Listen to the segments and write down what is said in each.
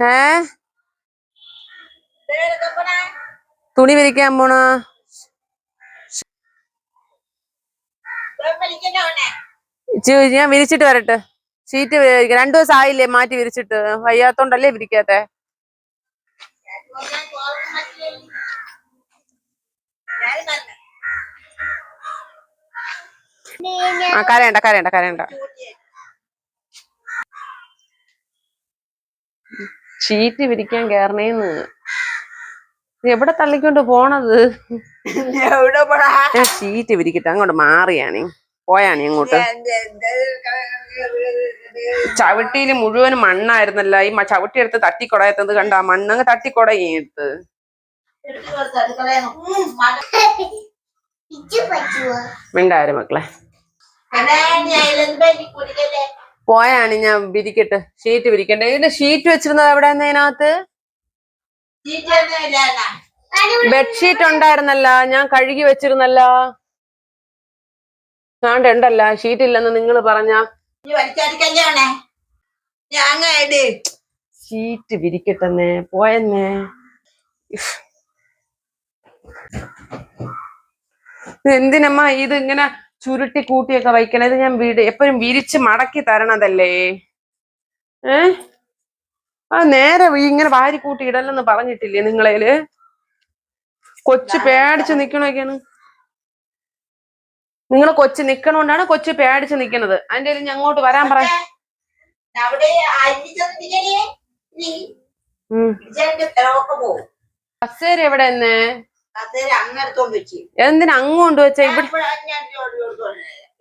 ഏ? തുണി വിരിക്കാൻ പോണ? ഞാൻ വിരിച്ചിട്ട് വരട്ടെ. ഷീറ്റ് വിരിക്കാം. രണ്ടു ദിവസം ആയില്ലേ മാറ്റി വിരിച്ചിട്ട്? വയ്യാത്തോണ്ടല്ലേ വിരിക്കാത്തെ? ആ കരയണ്ട കരയണ്ട കരയണ്ട. ഷീറ്റ് വിരിക്കാൻ കേറണേന്ന്. നീ എവിടെ തള്ളിക്കൊണ്ട് പോണത്? എവിടെ പോടാ ഞാൻ ഷീറ്റ് വിരിക്കട്ടെ അങ്ങോട്ട് മാറിയാണേ പോയാണേ അങ്ങോട്ട്. ചവിട്ടിയിൽ മുഴുവൻ മണ്ണായിരുന്നല്ല ഈ ചവിട്ടി എടുത്ത് തട്ടിക്കൊടയത്തത് കണ്ട? മണ്ണങ്ങ് തട്ടിക്കൊടയും എടുത്ത് മിണ്ടായിരുന്നു മക്കളെ. പോയാണ് ഞാൻ വിരിക്കട്ടെ. ഷീറ്റ് വിരിക്കട്ടെ. ഇതിന്റെ ഷീറ്റ് വെച്ചിരുന്നത് എവിടെ അതിനകത്ത് ബെഡ്ഷീറ്റ് ഉണ്ടായിരുന്നല്ല. ഞാൻ കഴുകി വെച്ചിരുന്നല്ല. ഞാണ്ട് ഉണ്ടല്ല. ഷീറ്റ് ഇല്ലെന്ന് നിങ്ങൾ പറഞ്ഞ ഷീറ്റ് വിരിക്കട്ടെന്നേ. പോയെന്നേ. എന്തിനമ്മ ഇത് ഇങ്ങനെ ചുരുട്ടി കൂട്ടിയൊക്കെ വയ്ക്കണത് ഇത് ഞാൻ വീട് എപ്പോഴും വിരിച്ച് മടക്കി തരണതല്ലേ? ഏ? ആ നേരെ ഇങ്ങനെ വാരി കൂട്ടി ഇടലെന്ന് പറഞ്ഞിട്ടില്ലേ നിങ്ങളേൽ? കൊച്ചു പേടിച്ച് നിക്കണൊക്കെയാണ്. നിങ്ങൾ കൊച്ചു നിക്കണോണ്ടാണ് കൊച്ചു പേടിച്ച് നിക്കണത്. അതിന്റെ ഞാൻ അങ്ങോട്ട് വരാൻ പറ. കസേര എവിടെ എന്നേ എന്തിനാ അങ്ങ് വെച്ച? ഇവിടെ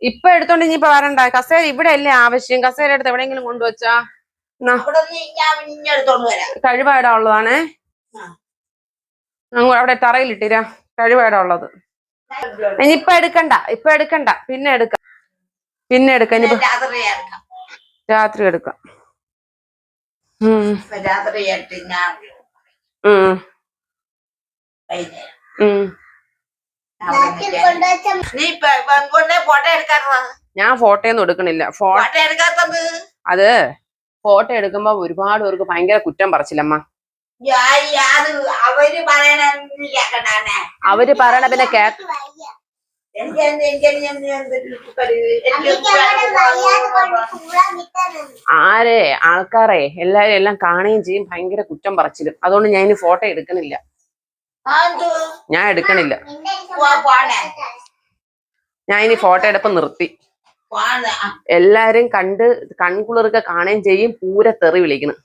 ഇപ്പൊ എടുത്തോണ്ട് ഇനിയിപ്പൊ വരണ്ട. കസേര ഇവിടെ അല്ലേ ആവശ്യം? കസേര എടുത്ത് എവിടെയെങ്കിലും കൊണ്ടുവച്ചാ കഴിവായിടാ ഉള്ളതാണേ അവിടെ തറയിലിട്ടിരാ. കഴിവായിടാ ഉള്ളത് ഇനിയിപ്പൊ എടുക്കണ്ട. ഇപ്പൊ എടുക്കണ്ട. പിന്നെ എടുക്കാം. പിന്നെ എടുക്കാം. ഇനിയിപ്പൊ രാത്രി എടുക്കാം. രാത്രി ഉം. നീ ഫോട്ടോ ഞാൻ ഫോട്ടോ ഒന്നും എടുക്കണില്ല. ഫോട്ടോ എടുക്കാത്തത്? അത് ഫോട്ടോ എടുക്കുമ്പോ ഒരുപാട് പേർക്ക് ഭയങ്കര കുറ്റം പറച്ചില്ലമ്മ അവർ പറയണ അവർ പറയണ പിന്നെ കേ ആരെ? ആൾക്കാരെ? എല്ലാരും എല്ലാം കാണുകയും ചെയ്യും. ഭയങ്കര കുറ്റം പറച്ചിലും. അതുകൊണ്ട് ഞാൻ ഇനി ഫോട്ടോ എടുക്കണില്ല. ഞാൻ എടുക്കണില്ല. ഞാൻ ഇനി ഫോട്ടോ എടുപ്പ് നിർത്തി. എല്ലാരും കണ്ട് കൺകുളിറൊക്കെ കാണുകയും ചെയ്യും. പൂര തെറി വിളിക്കണം.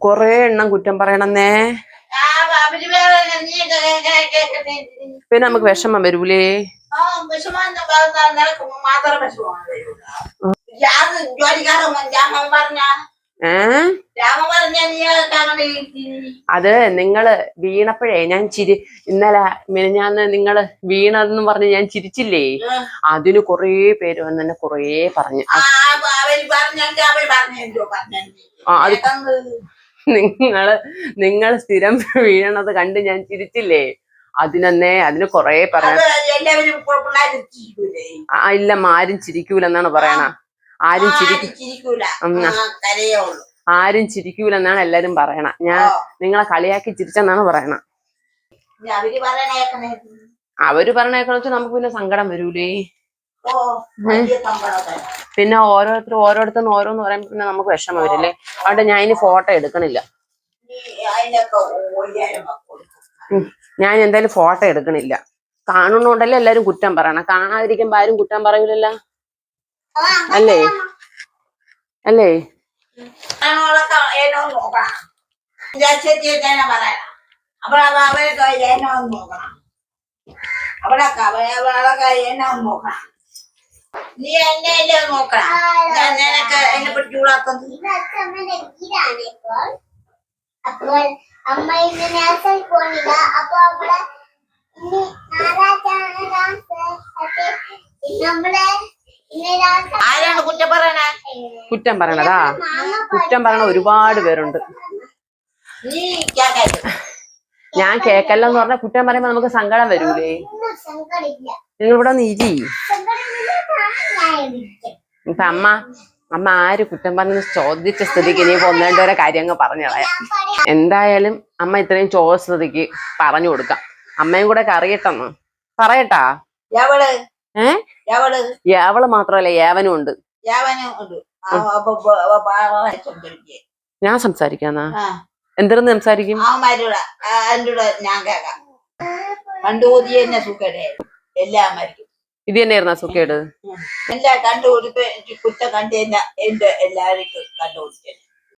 കൊറേ എണ്ണം കുറ്റം പറയണമെന്നേ അവർ പറയണ നീ കേക്കണ കേക്കണ എന്ത് നീ? പിന്നെ നമുക്ക് വിഷമം വരൂലേ? ഏ? അത് നിങ്ങൾ വീണപ്പോഴേ ഞാൻ ചിരി ഇന്നലെ മിനിഞ്ഞാന്ന് നിങ്ങൾ വീണതെന്ന് പറഞ്ഞ് ഞാൻ ചിരിച്ചില്ലേ? അതിന് കൊറേ പേര് വന്ന് എന്നെ കൊറേ പറഞ്ഞു. നിങ്ങൾ നിങ്ങൾ സ്ഥിരം വീണത് കണ്ട് ഞാൻ ചിരിച്ചില്ലേ? അതിനന്നേ അതിന് കൊറേ പറഞ്ഞു. ആ ഇല്ലമ്മ ആരും ചിരിക്കൂലെന്നാണ് പറയണ. ആരും ചിരി ചിരിക്കൂല. ആരും ചിരിക്കൂലെന്നാണ് എല്ലാരും പറയണ. ഞാൻ നിങ്ങളെ കളിയാക്കി ചിരിച്ചെന്നാണ് പറയണ. അവർ പറഞ്ഞേക്കണെന്ന് വെച്ചാൽ നമുക്ക് പിന്നെ സങ്കടം വരൂലേ. പിന്നെ ഓരോരുത്തർ ഓരോരുത്തരും ഓരോന്ന് പറയുമ്പോ പിന്നെ നമുക്ക് വിഷമം വരില്ലേ അതുകൊണ്ട് ഞാൻ ഇനി ഫോട്ടോ എടുക്കണില്ല. ഞാൻ എന്തായാലും ഫോട്ടോ എടുക്കണില്ല. കാണുന്നോണ്ടല്ലേ എല്ലാരും കുറ്റം പറയണം. കാണാതിരിക്കുമ്പോ ആരും കുറ്റം പറയൂലല്ലോ. അല്ലേ? അല്ലേ? ആണുങ്ങളൊക്കെ എന്നോ നോക്കണം. വിചാരിച്ചെത്തി തന്നെ പറയണം. അപ്പോൾ അവരൊക്കെ എന്നോ നോക്കണം. അവിടൊക്കെ അവളൊക്കെ എന്നോ നോക്കണം. നീ എന്നെ അല്ലേ നോക്കണം? ഞാൻ നിനക്ക് എന്നെ പിടിച്ചു ഇപ്പോൾ. അപ്പോൾ അമ്മ ഇന്ന് നേഴ്സറി പോണില്ല. അപ്പൊ അവിടെ നമ്മളെ ആരാണ് കുറ്റം പറയണേ? കുറ്റം പറയണതാ? കുറ്റം പറയണ ഒരുപാട് പേരുണ്ട്. ഞാൻ കേക്കല്ല എന്ന് പറഞ്ഞ കുറ്റം പറയുമ്പോ നമുക്ക് സങ്കടം വരൂലേ? നിങ്ങൾ ഇവിടെ നീതി ഇപ്പൊ അമ്മ അമ്മ ആര് കുറ്റം പറഞ്ഞു ചോദിച്ച സ്ഥിതിക്ക് ഇനി ഒന്നേണ്ടവരെ കാര്യങ്ങൾ പറഞ്ഞു കളയാം. എന്തായാലും അമ്മ ഇത്രയും ചോദിച്ച സ്ഥിതിക്ക് പറഞ്ഞു കൊടുക്കാം. അമ്മയും കൂടെ കറിയട്ടെന്ന് പറയട്ടാ? ഏഹ് മാത്രല്ല യാവനും ഉണ്ട്. ഞാൻ സംസാരിക്കാന്നാ? എന്തിരുന്ന് സംസാരിക്കും? ഇത് തന്നെയായിരുന്നു സുഖേട്? എല്ലാ കണ്ടുപിടിപ്പ് കുറ്റം കണ്ട് എന്റെ എല്ലാവർക്കും കണ്ടുപിടിച്ചു